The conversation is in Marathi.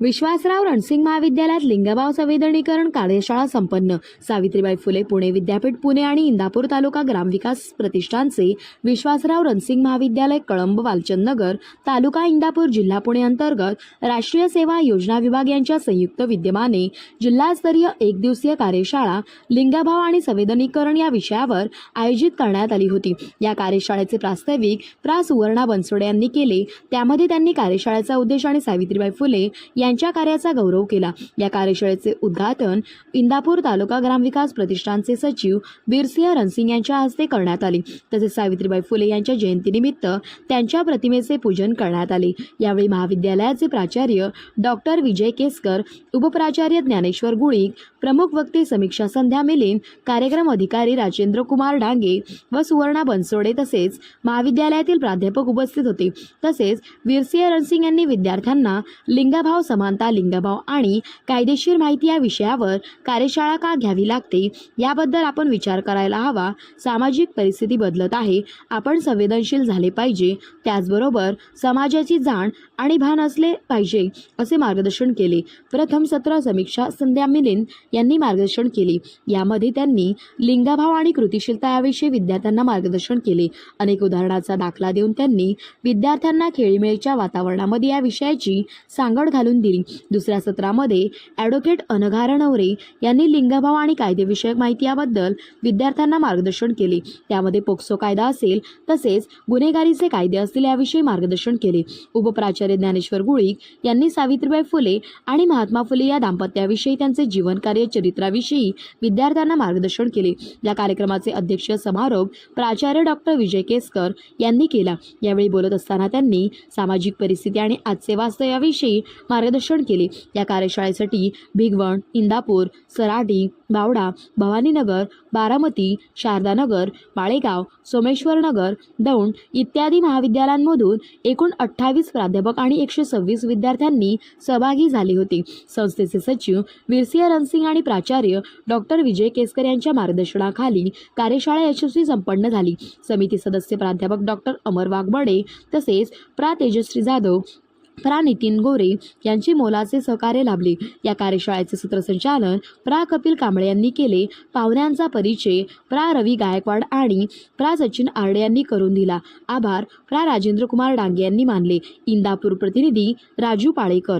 विश्वासराव रणसिंग महाविद्यालयात लिंगभाव संवेदनीकरण कार्यशाळा संपन्न. सावित्रीबाई फुले पुणे विद्यापीठ पुणे आणि इंदापूर तालुका ग्रामविकास प्रतिष्ठानचे विश्वासराव रणसिंग महाविद्यालय कळंब वालचंद नगर तालुका इंदापूर जिल्हा पुणे अंतर्गत राष्ट्रीय सेवा योजना विभाग यांच्या संयुक्त विद्यमाने जिल्हास्तरीय एक दिवसीय कार्यशाळा लिंगभाव आणि संवेदनीकरण या विषयावर आयोजित करण्यात आली होती. या कार्यशाळेचे प्रास्ताविक प्रा. सुवर्णा बनसोडे यांनी केले. त्यामध्ये त्यांनी कार्यशाळेचा उद्देश आणि सावित्रीबाई फुले यांच्या कार्याचा गौरव केला. या कार्यशाळेचे उद्घाटन इंदापूर तालुका ग्रामविकास प्रतिष्ठानचे सचिव बिरसिंह रणसिंग यांच्या हस्ते करण्यात आले. तसेच सावित्रीबाई फुले यांच्या जयंतीनिमित्त त्यांच्या प्रतिमेचे पूजन करण्यात आले. यावेळी महाविद्यालयाचे प्राचार्य डॉक्टर विजय केसकर उपप्राचार्य ज्ञानेश्वर गुळीक प्रमुख वक्ते समीक्षा संध्या मिलिंद कार्यक्रम अधिकारी राजेंद्र कुमार डांगे व सुवर्णा बनसोडे तसेच महाविद्यालयातील प्राध्यापक उपस्थित होते. तसेच वीरसिंह रणसिंग यांनी विद्यार्थ्यांना लिंगभाव समानता लिंगभाव आणि कायदेशीर माहिती या विषयावर कार्यशाळा का घ्यावी लागते याबद्दल आपण विचार करायला हवा. सामाजिक परिस्थिती बदलत आहे. आपण संवेदनशील झाले पाहिजे. त्याचबरोबर समाजाची जाण आणि भान असले पाहिजे असे मार्गदर्शन केले. प्रथम सत्र समीक्षा संध्या मिलिंद यांनी मार्गदर्शन केले. यामध्ये त्यांनी लिंगभाव आणि कृतिशीलता याविषयी विद्यार्थ्यांना मार्गदर्शन केले. अनेक उदाहरणाचा दाखला देऊन त्यांनी विद्यार्थ्यांना खेळीमेळीच्या वातावरणामध्ये या विषयाची सांगड घालून दिली दुसऱ्या सत्रामध्ये ॲडव्होकेट अनघा रणवरे यांनी लिंगभाव आणि कायदेविषयक माहिती याबद्दल विद्यार्थ्यांना मार्गदर्शन केले. त्यामध्ये पोक्सो कायदा असेल तसेच गुन्हेगारीचे कायदे असतील याविषयी मार्गदर्शन केले. उपप्राचार्य ज्ञानेश्वर गुळीक यांनी सावित्रीबाई फुले आणि महात्मा फुले या दाम्पत्याविषयी त्यांचे जीवनकार्य चरित्राविषयी विद्यार्थ्यांना मार्गदर्शन केले. या कार्यक्रमाचे अध्यक्ष समारोप प्राचार्य डॉक्टर विजय केसकर यांनी केला. यावेळी बोलत असताना त्यांनी सामाजिक परिस्थिती आणि आजचे वास्तव याविषयी मार्गदर्शन केले. या कार्यशाळेसाठी भिगवण इंदापूर सराटी बावडा भवानीनगर बारामती शारदानगर माळेगाव सोमेश्वरनगर दौंड इत्यादी महाविद्यालयांमधून एकूण अठ्ठावीस प्राध्यापक आणि एकशे सव्वीस विद्यार्थ्यांनी सहभागी झाले होते. संस्थेचे सचिव वीरसिंह रणसिंग आणि प्राचार्य डॉक्टर विजय केसकर यांच्या मार्गदर्शनाखाली कार्यशाळा यशस्वी संपन्न झाली. समिती सदस्य प्राध्यापक डॉक्टर अमर वाघबडे तसेच प्रा. तेजश्री जाधव प्रा. नितीन गोरे यांची मोलाचे सहकार्य लाभले. या कार्यशाळेचे सूत्रसंचालन प्रा. कपिल कांबळे यांनी केले. पाहुण्यांचा परिचय प्रा. रवी गायकवाड आणि प्रा. सचिन आर्डे यांनी करून दिला. आभार. प्रा. राजेंद्र कुमार डांगे यांनी मानले. इंदापूर प्रतिनिधी राजू पाळेकर.